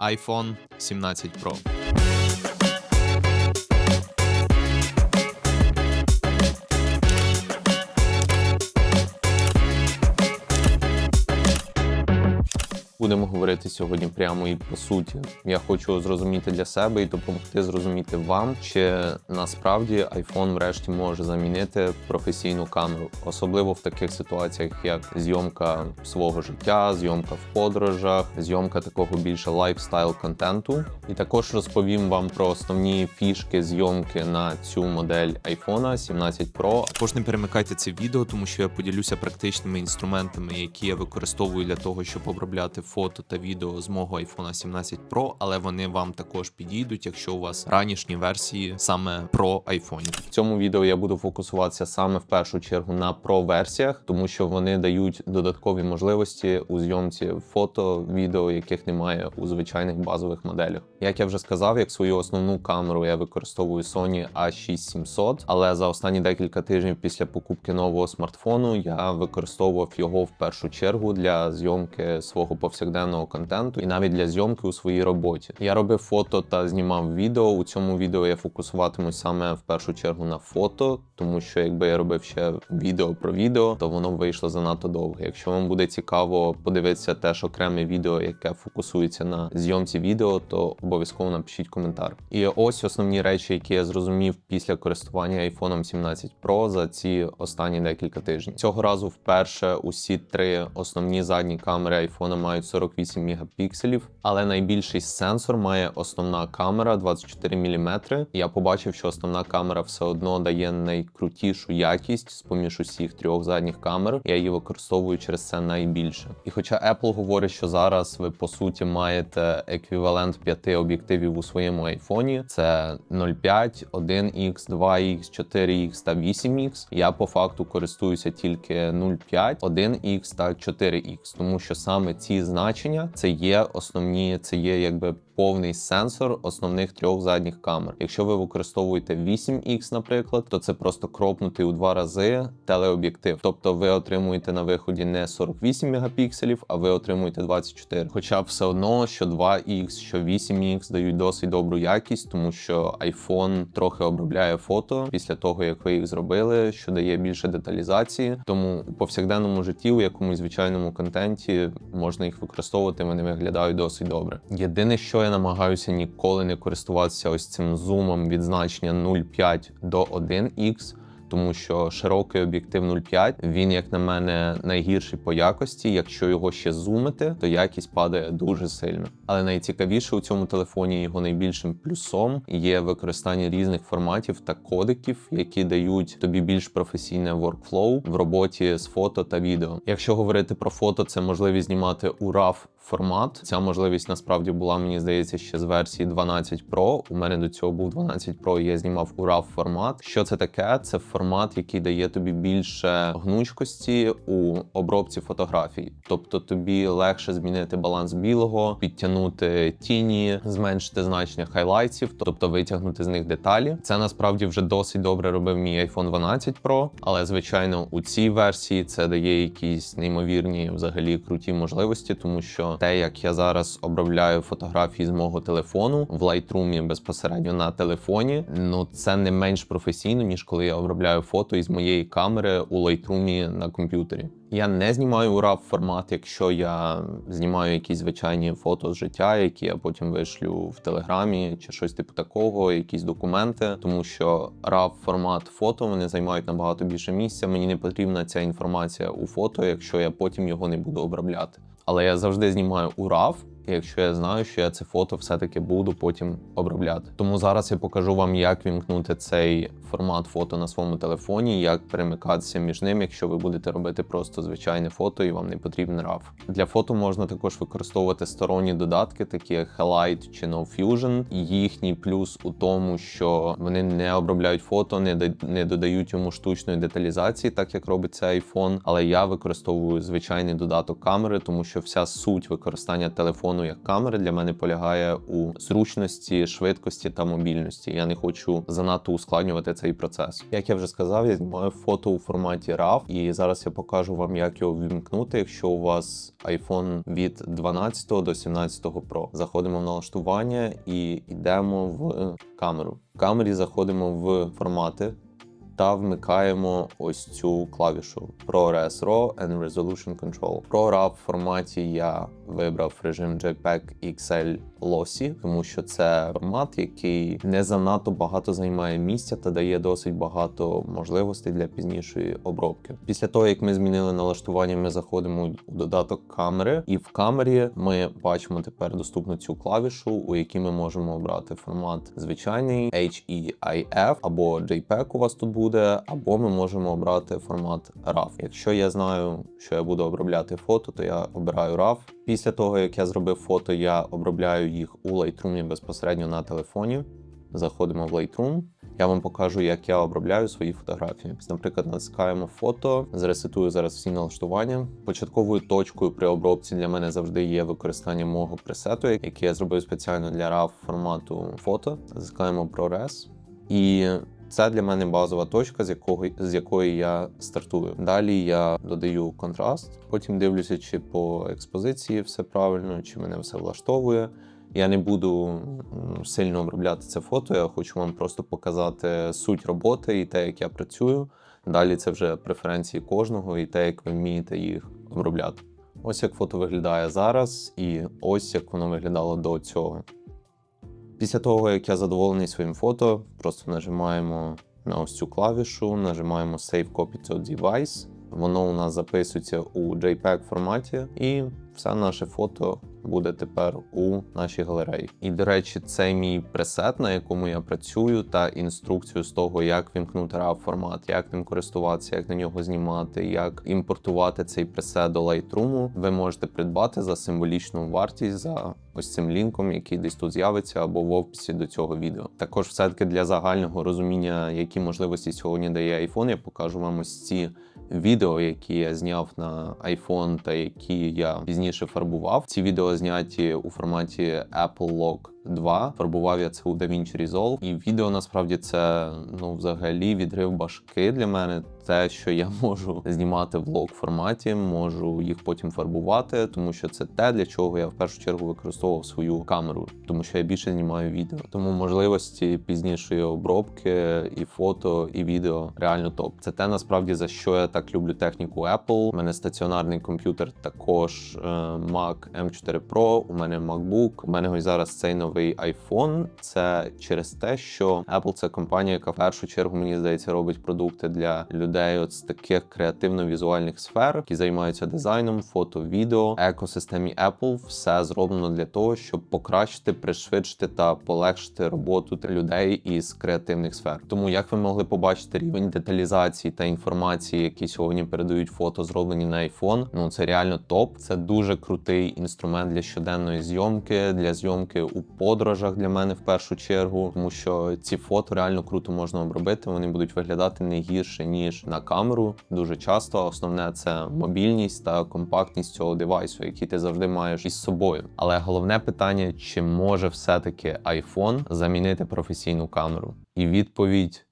iPhone 17 Pro. Будемо говорити сьогодні прямо і по суті. Я хочу зрозуміти для себе і допомогти зрозуміти вам, чи насправді iPhone врешті може замінити професійну камеру, особливо в таких ситуаціях, як зйомка свого життя, зйомка в подорожах, зйомка такого більше лайфстайл контенту. І також розповім вам про основні фішки зйомки на цю модель iPhone 17 Pro. Також не перемикайте це відео, тому що я поділюся практичними інструментами, які я використовую для того, щоб обробляти фото та відео з мого iPhone 17 Pro, але вони вам також підійдуть, якщо у вас ранішні версії саме про айфонів. В цьому відео я буду фокусуватися саме в першу чергу на Pro версіях, тому що вони дають додаткові можливості у зйомці фото, відео, яких немає у звичайних базових моделях. Як я вже сказав, як свою основну камеру я використовую Sony A6700, але за останні декілька тижнів після покупки нового смартфону я використовував його в першу чергу для зйомки свого повсякденного контенту і навіть для зйомки у своїй роботі. Я робив фото та знімав відео. У цьому відео я фокусуватимусь саме в першу чергу на фото, тому що якби я робив ще відео про відео, то воно вийшло занадто довго. Якщо вам буде цікаво подивитися теж окреме відео, яке фокусується на зйомці відео, то обов'язково напишіть коментар. І ось основні речі, які я зрозумів після користування iPhone 17 Pro за ці останні декілька тижнів. Цього разу вперше усі три основні задні камери iPhone мають 48 мегапікселів, але найбільший сенсор має основна камера 24 мм. Я побачив, що основна камера все одно дає найкрутішу якість з поміж усіх трьох задніх камер. Я її використовую через це найбільше. І хоча Apple говорить, що зараз ви по суті маєте еквівалент п'яти об'єктивів у своєму айфоні, це 0,5, 1x, 2x, 4x та 8x, Я по факту користуюся тільки 0,5, 1x та 4x, тому що саме ці значення це є основні, це є якби повний сенсор основних трьох задніх камер. Якщо ви використовуєте 8X, наприклад, то це просто кропнутий у два рази телеоб'єктив. Тобто ви отримуєте на виході не 48 мегапікселів, а ви отримуєте 24. Хоча все одно, що 2X, що 8X дають досить добру якість, тому що iPhone трохи обробляє фото після того, як ви їх зробили, що дає більше деталізації. Тому у повсякденному житті, у якомусь звичайному контенті, можна їх використовувати. Вони виглядають досить добре. Єдине, що я намагаюся ніколи не користуватися ось цим зумом від значення 0,5 до 1х. Тому що широкий об'єктив 0,5, він, як на мене, найгірший по якості. Якщо його ще зумити, то якість падає дуже сильно. Але найцікавіше у цьому телефоні його найбільшим плюсом є використання різних форматів та кодиків, які дають тобі більш професійне workflow в роботі з фото та відео. Якщо говорити про фото, це можливість знімати у RAW формат. Ця можливість насправді була, мені здається, ще з версії 12 Pro. У мене до цього був 12 Pro, і я знімав у RAW формат. Що це таке? Це формат, який дає тобі більше гнучкості у обробці фотографій. Тобто тобі легше змінити баланс білого, підтягнути тіні, зменшити значення хайлайтів, тобто витягнути з них деталі. Це насправді вже досить добре робив мій iPhone 12 Pro, але звичайно у цій версії це дає якісь неймовірні, взагалі круті можливості, тому що те, як я зараз обробляю фотографії з мого телефону в Lightroom безпосередньо на телефоні, ну це не менш професійно, ніж коли я обробляю фото із моєї камери у Lightroom на комп'ютері. Я не знімаю у RAW формат, якщо я знімаю якісь звичайні фото з життя, які я потім вишлю в телеграмі чи щось типу такого, якісь документи, тому що RAW формат фото вони займають набагато більше місця. Мені не потрібна ця інформація у фото, якщо я потім його не буду обробляти. Але я завжди знімаю у RAW, якщо я знаю, що я це фото все-таки буду потім обробляти. Тому зараз я покажу вам, як вімкнути цей формат фото на своєму телефоні, як перемикатися між ним, якщо ви будете робити просто звичайне фото і вам не потрібен RAW. Для фото можна також використовувати сторонні додатки, такі як Halite чи NoFusion. Їхній плюс у тому, що вони не обробляють фото, не додають йому штучної деталізації, так як робить це iPhone. Але я використовую звичайний додаток камери, тому що вся суть використання телефону айфону як камери для мене полягає у зручності, швидкості та мобільності. Я не хочу занадто ускладнювати цей процес. Як я вже сказав, я знімаю фото у форматі RAW, і зараз я покажу вам, як його вімкнути, якщо у вас iPhone від 12 до 17 Pro. Заходимо в налаштування і йдемо в камеру. В камері заходимо в формати та вмикаємо ось цю клавішу ProRes RAW and Resolution Control. Pro RAW в форматі я вибрав режим JPEG XL Lossy, тому що це формат, який не занадто багато займає місця та дає досить багато можливостей для пізнішої обробки. Після того, як ми змінили налаштування, ми заходимо у додаток камери, і в камері ми бачимо тепер доступну цю клавішу, у якій ми можемо обрати формат звичайний HEIF або JPEG у вас тут буде, або ми можемо обрати формат RAW. Якщо я знаю, що я буду обробляти фото, то я обираю RAW. Після того, як я зробив фото, я обробляю їх у Lightroom безпосередньо на телефоні. Заходимо в Lightroom. Я вам покажу, як я обробляю свої фотографії. Наприклад, натискаємо фото, зресетую зараз всі налаштування. Початковою точкою при обробці для мене завжди є використання мого пресету, який я зробив спеціально для RAW формату фото. Затискаємо ProRes. І це для мене базова точка, з якого з якої я стартую. Далі я додаю контраст, потім дивлюся, чи по експозиції все правильно, чи мене все влаштовує. Я не буду сильно обробляти це фото. Я хочу вам просто показати суть роботи і те, як я працюю. Далі це вже преференції кожного і те, як ви вмієте їх обробляти. Ось як фото виглядає зараз, і ось як воно виглядало до цього. Після того, як я задоволений своїм фото, просто нажимаємо на ось цю клавішу, нажимаємо Save Copy to Device. Воно у нас записується у JPEG форматі, і все наше фото буде тепер у нашій галереї. І до речі, це мій пресет, на якому я працюю, та інструкцію з того, як вімкнути RAW формат, як ним користуватися, як на нього знімати, як імпортувати цей пресет до Lightroom, ви можете придбати за символічну вартість за ось цим лінком, який десь тут з'явиться, або в описі до цього відео. Також, все таки для загального розуміння, які можливості сьогодні дає iPhone, я покажу вам ось ці відео, які я зняв на iPhone та які я пізніше фарбував. Ці відео зняті у форматі Apple Log 2. Фарбував я це у DaVinci Resolve. І відео насправді це ну взагалі відрив башки для мене. Те, що я можу знімати в лог форматі, можу їх потім фарбувати, тому що це те, для чого я в першу чергу використовував свою камеру, тому що я більше знімаю відео. Тому можливості пізнішої обробки і фото, і відео реально топ. Це те насправді за що я так люблю техніку Apple. У мене стаціонарний комп'ютер, також е, Mac M4 Pro, у мене MacBook, у мене ось зараз цей новий iPhone. Це через те, що Apple це компанія, яка в першу чергу мені здається робить продукти для людей от з таких креативно-візуальних сфер, які займаються дизайном, фото, відео. Екосистемі Apple все зроблено для того, щоб покращити, пришвидшити та полегшити роботу людей із креативних сфер. Тому, як ви могли побачити, рівень деталізації та інформації, які сьогодні передають фото, зроблені на iPhone, ну це реально топ. Це дуже крутий інструмент для щоденної зйомки, для зйомки у подорожах для мене в першу чергу, тому що ці фото реально круто можна обробити. Вони будуть виглядати не гірше ніж на камеру. Дуже часто основне це мобільність та компактність цього девайсу, який ти завжди маєш із собою. Але головне питання: чи може все-таки iPhone замінити професійну камеру? І відповідь.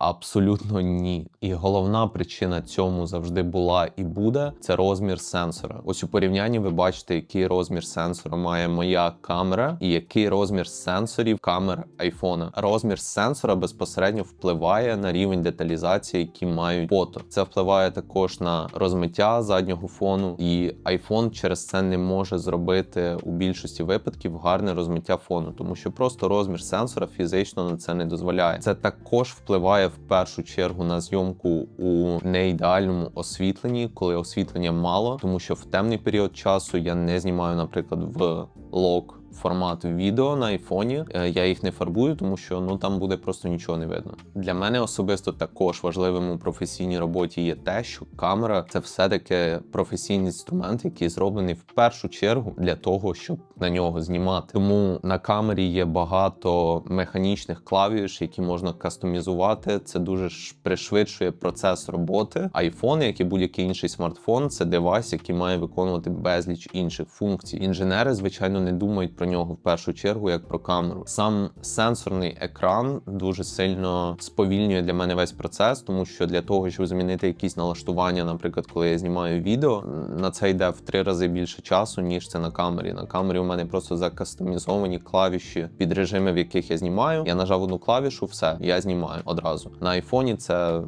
Абсолютно ні. І головна причина цьому завжди була і буде це розмір сенсора. Ось у порівнянні ви бачите, який розмір сенсора має моя камера, і який розмір сенсорів камер айфона. Розмір сенсора безпосередньо впливає на рівень деталізації, які мають фото. Це впливає також на розмиття заднього фону, і iPhone через це не може зробити у більшості випадків гарне розмиття фону, тому що просто розмір сенсора фізично на це не дозволяє. Це також впливає в першу чергу на зйомку у неідеальному освітленні, коли освітлення мало, тому що в темний період часу я не знімаю, наприклад, в лог формат відео на айфоні. Е, Я їх не фарбую, тому що ну там буде просто нічого не видно. Для мене особисто також важливим у професійній роботі є те, що камера це все-таки професійний інструмент, який зроблений в першу чергу для того, щоб на нього знімати. Тому на камері є багато механічних клавіш, які можна кастомізувати. Це дуже пришвидшує процес роботи. Айфон, як і будь-який інший смартфон, це девайс, який має виконувати безліч інших функцій. Інженери, звичайно, не думають про нього в першу чергу як про камеру. Сам сенсорний екран дуже сильно сповільнює для мене весь процес, тому що для того, щоб змінити якісь налаштування, наприклад, коли я знімаю відео, на це йде в три рази більше часу, ніж це на камері. На камері у мене просто закастомізовані клавіші під режими, в яких я знімаю. Я нажав одну клавішу, все, я знімаю одразу. На айфоні це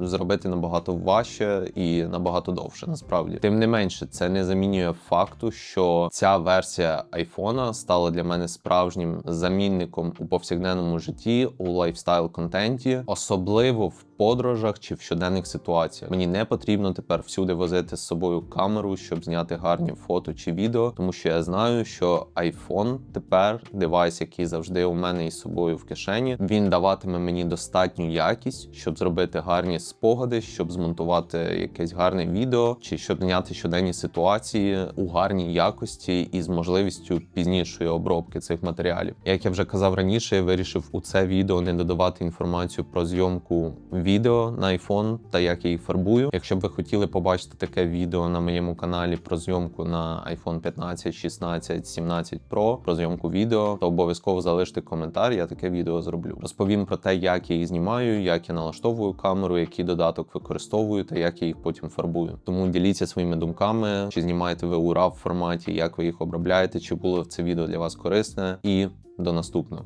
зробити набагато важче і набагато довше. Насправді, тим не менше, це не замінює факту, що ця версія айфона стала для мене справжнім замінником у повсякденному житті у лайфстайл контенті, особливо в подорожах чи в щоденних ситуаціях. Мені не потрібно тепер всюди возити з собою камеру, щоб зняти гарні фото чи відео, тому що я знаю, що iPhone тепер девайс, який завжди у мене із собою в кишені. Він даватиме мені достатню якість, щоб зробити гарні спогади, щоб змонтувати якесь гарне відео, чи щоб зняти щоденні ситуації у гарній якості і з можливістю пізнішої обробки цих матеріалів. Як я вже казав раніше, я вирішив у це відео не додавати інформацію про зйомку відео на iPhone та як я їх фарбую. Якщо б ви хотіли побачити таке відео на моєму каналі про зйомку на iPhone 15, 16, 17 Pro, про зйомку відео, то обов'язково залиште коментар. Я таке відео зроблю. Розповім про те, як я їх знімаю, як я налаштовую камеру, який додаток використовую та як я їх потім фарбую. Тому діліться своїми думками, чи знімаєте ви у RAW форматі, як ви їх обробляєте, чи було це відео для вас корисне, і до наступного.